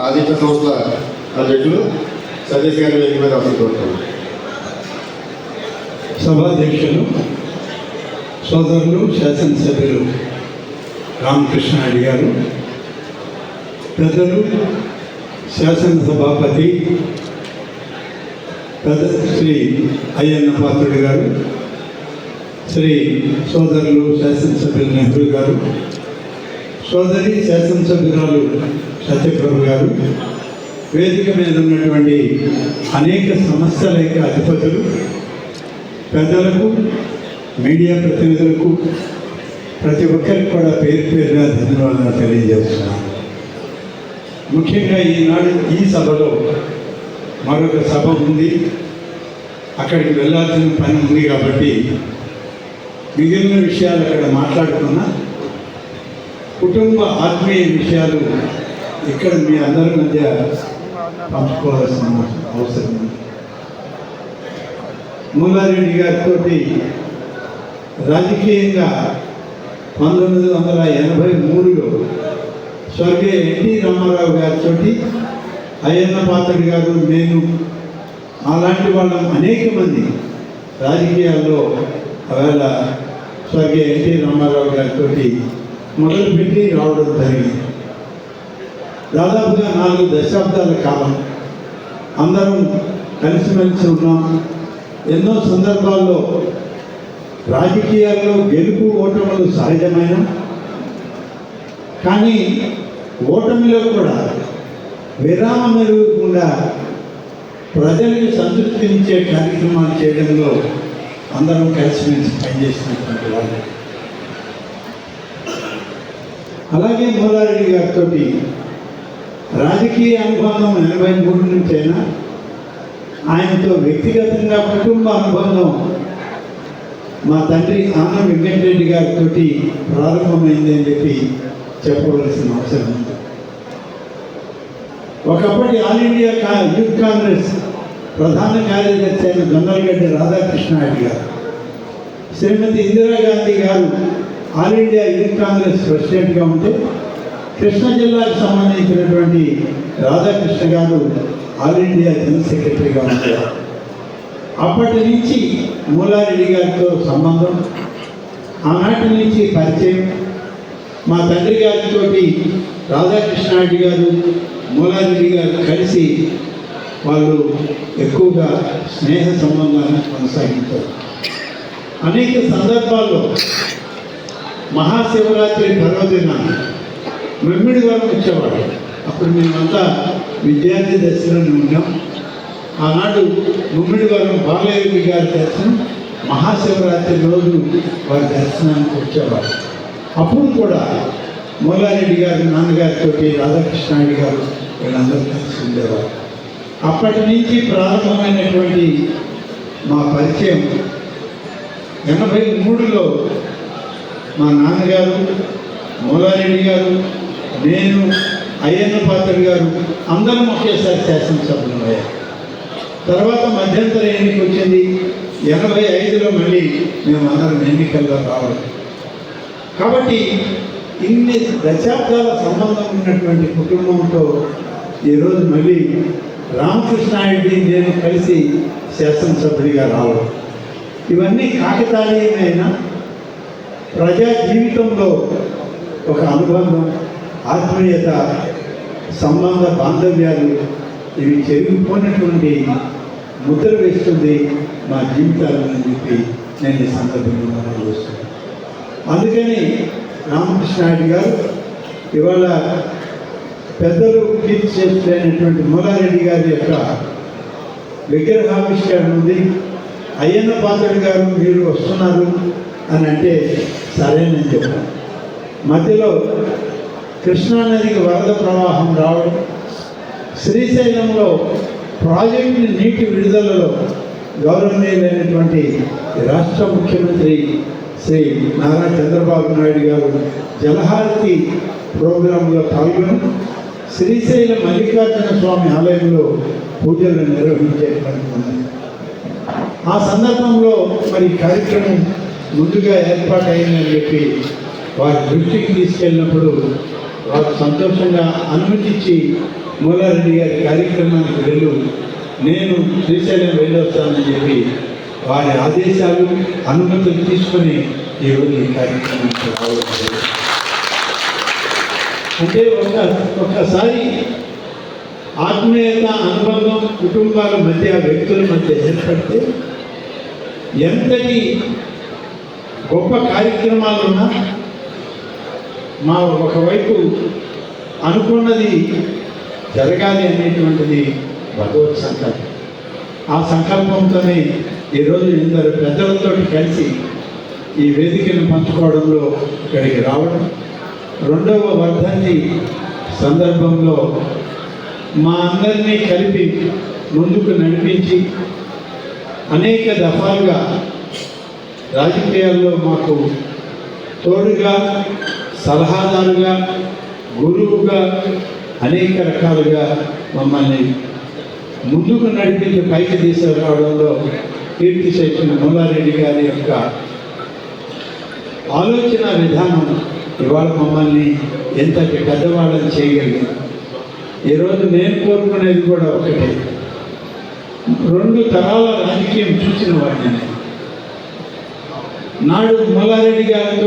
ఆదిత్య సంస్థ అధ్యక్షులు సతీష్ గారి వేదిక మీద అసలు సభాధ్యక్షులు సోదరులు శాసనసభ్యులు రామకృష్ణారెడ్డి గారు పెద్దలు శాసనసభాపతి పెద్ద శ్రీ అయ్యన్న పాత్రుడు గారు శ్రీ సోదరులు శాసనసభ్యులు నెహ్రూ గారు సోదరి శాసనసభ్యురాలు సత్యప్రభు గారు. వేదిక మీద ఉన్నటువంటి అనేక సమస్యల యొక్క అధిపతులు పెద్దలకు మీడియా ప్రతినిధులకు ప్రతి ఒక్కరికి కూడా పేరు పేరున ధన్యవాదాలు తెలియజేస్తున్నాను. ముఖ్యంగా ఈనాడు ఈ సభలో మరొక సభ ఉంది. అక్కడికి వెళ్ళాల్సిన పని ఉంది కాబట్టి మిగిలిన విషయాలు అక్కడ మాట్లాడుకున్నా కుటుంబ ఆత్మీయ విషయాలు ఇక్కడ మీ అందరి మధ్య పంచుకోవాల్సిన అవసరం మూలారెడ్డి గారితో రాజకీయంగా పంతొమ్మిది వందల ఎనభై మూడులో స్వర్గీయ ఎన్టీ రామారావు గారితో అయ్యన్న పాత్రుడు గారు నేను అలాంటి వాళ్ళం అనేక మంది రాజకీయాల్లో ఒకవేళ స్వర్గీయ ఎన్టీ రామారావు గారితో మొదలుపెట్టి రావడం జరిగింది. దాదాపుగా నాలుగు దశాబ్దాల కాలం అందరం కలిసిమెలిసి ఉన్నాం. ఎన్నో సందర్భాల్లో రాజకీయాల్లో గెలుపు ఓటములు సహజమైన కానీ ఓటమిలో కూడా విరామం ఎరుగుకుండా ప్రజల్ని సంతృప్తినిచ్చే కార్యక్రమాలు చేయడంలో అందరం కలిసిమెలిసి పనిచేసినటువంటి వాళ్ళు. అలాగే మూలారెడ్డి గారితో రాజకీయ అనుబంధం నలభై మూడు నుంచైనా ఆయనతో వ్యక్తిగతంగా కుటుంబ అనుబంధం మా తండ్రి ఆనం వెంకటరెడ్డి గారితో ప్రారంభమైంది అని చెప్పి చెప్పవలసిన అవసరం ఉంది. ఒకప్పటి ఆల్ ఇండియా కా యూత్ కాంగ్రెస్ ప్రధాన కార్యదర్శి అయిన గన్నలగడ్డ రాధాకృష్ణారెడ్డి గారు శ్రీమతి ఇందిరాగాంధీ గారు ఆల్ ఇండియా యూత్ కాంగ్రెస్ ప్రెసిడెంట్గా ఉంటే కృష్ణా జిల్లాకు సంబంధించినటువంటి రాధాకృష్ణ గారు ఆల్ ఇండియా జనరల్ సెక్రటరీగా ఉంటారు అప్పటి నుంచి మూలారెడ్డి గారితో సంబంధం ఆనాటి నుంచి పరిచయం. మా తండ్రి గారితో రాధాకృష్ణారెడ్డి గారు మూలారెడ్డి గారు కలిసి వాళ్ళు ఎక్కువగా స్నేహ సంబంధాన్ని కొనసాగించారు. అనేక సందర్భాల్లో మహాశివరాత్రి పర్వదినాన్ని మెమ్మిడి వరకు వచ్చేవాడు అప్పుడు మేమంతా విద్యార్థి దశలోనే ఉన్నాం. ఆనాడు ముమ్మిడి వరం బాలయోగి గారి దర్శనం మహాశివరాత్రి రోజు వారి దర్శనానికి వచ్చేవారు. అప్పుడు కూడా మూలారెడ్డి గారు నాన్నగారితో రాధాకృష్ణారెడ్డి గారు వీళ్ళందరూ కలిసి ఉండేవారు. అప్పటి నుంచి ప్రారంభమైనటువంటి మా పరిచయం ఎనభై మూడులో మా నాన్నగారు మూలారెడ్డి గారు నేను అయ్యన్న పాత్ర గారు అందరం ఒకేసారి శాసనసభ్యులు అయ్యారు తర్వాత మధ్యంతర ఎన్నిక వచ్చింది. ఎనభై ఐదులో మళ్ళీ మేము అందరం ఎన్నికల్లో రావడం కాబట్టి ఇన్ని దశాబ్దాల సంబంధం ఉన్నటువంటి కుటుంబంతో ఈరోజు మళ్ళీ రామకృష్ణాయుడిని నేను కలిసి శాసనసభ్యుడిగా రావడం. ఇవన్నీ కాకతాళీయమైన ప్రజా జీవితంలో ఒక అనుబంధం. ఆత్మీయత సంబంధ బాంధవ్యాలు ఇవి చెరిగిపోయినటువంటి ముద్ర వేస్తుంది మా జీవితాలని చెప్పి నేను ఈ సందర్భంగా మనం చూస్తున్నాను అందుకని రామకృష్ణాయుడు గారు ఇవాళ పెద్దలు కీర్తి చేస్తున్నటువంటి మూలారెడ్డి గారి యొక్క విగ్రహావిష్కరణ ఉంది. అయ్యన్న పాత్రుడు గారు మీరు వస్తున్నారు అని అంటే సరేనని చెప్పాను మధ్యలో కృష్ణానదికి వరద ప్రవాహం రావడం శ్రీశైలంలో ప్రాజెక్టు నీటి విడుదలలో గౌరవనీయులైనటువంటి రాష్ట్ర ముఖ్యమంత్రి శ్రీ నారా చంద్రబాబు నాయుడు గారు జలహారతి ప్రోగ్రాంలో పాల్గొని శ్రీశైల మల్లికార్జున స్వామి ఆలయంలో పూజలు నిర్వహించేటువంటి ఆ సందర్భంలో మరి కార్యక్రమం ముందుగా ఏర్పాటైందని చెప్పి వారి దృష్టికి తీసుకెళ్ళినప్పుడు వారు సంతోషంగా అనుమతించి మూలారెడ్డి గారి కార్యక్రమానికి వెళ్ళు. నేను శ్రీశైలం వెళ్ళొస్తానని చెప్పి వారి ఆదేశాలు అనుమతులు తీసుకొని ఈరోజు ఈ కార్యక్రమానికి రావడం అంటే ఒక ఒక్కసారి ఆత్మీయత అనుబంధం కుటుంబాల మధ్య వ్యక్తుల మధ్య ఏర్పడితే ఎంతటి గొప్ప కార్యక్రమాలున్నా మా ఒకవైపు అనుకున్నది జరగాలి అనేటువంటిది భగవత్ సంకల్పం. ఆ సంకల్పంతోనే ఈరోజు ఇద్దరు పెద్దలతో కలిసి ఈ వేదికను పంచుకోవడంలో ఇక్కడికి రావడం. రెండవ వర్ధంతి సందర్భంలో మా అందరినీ కలిపి ముందుకు నడిపించి అనేక దఫాలుగా రాజకీయాల్లో మాకు తోడుగా సలహాదారుగా గురువుగా అనేక రకాలుగా మమ్మల్ని ముందుకు నడిపించి పైకి తీసుకురావడంలో కీర్తి శేషులు మూలారెడ్డి గారి యొక్క ఆలోచన విధానం ఇవాళ మమ్మల్ని ఎంతటి పెద్దవాళ్ళని చేయగలిగింది. ఈరోజు నేను కోరుకునేది కూడా ఒకటే. రెండు తరాల రాజకీయం చూసిన వాడిని. నాడు మల్లారెడ్డి గారితో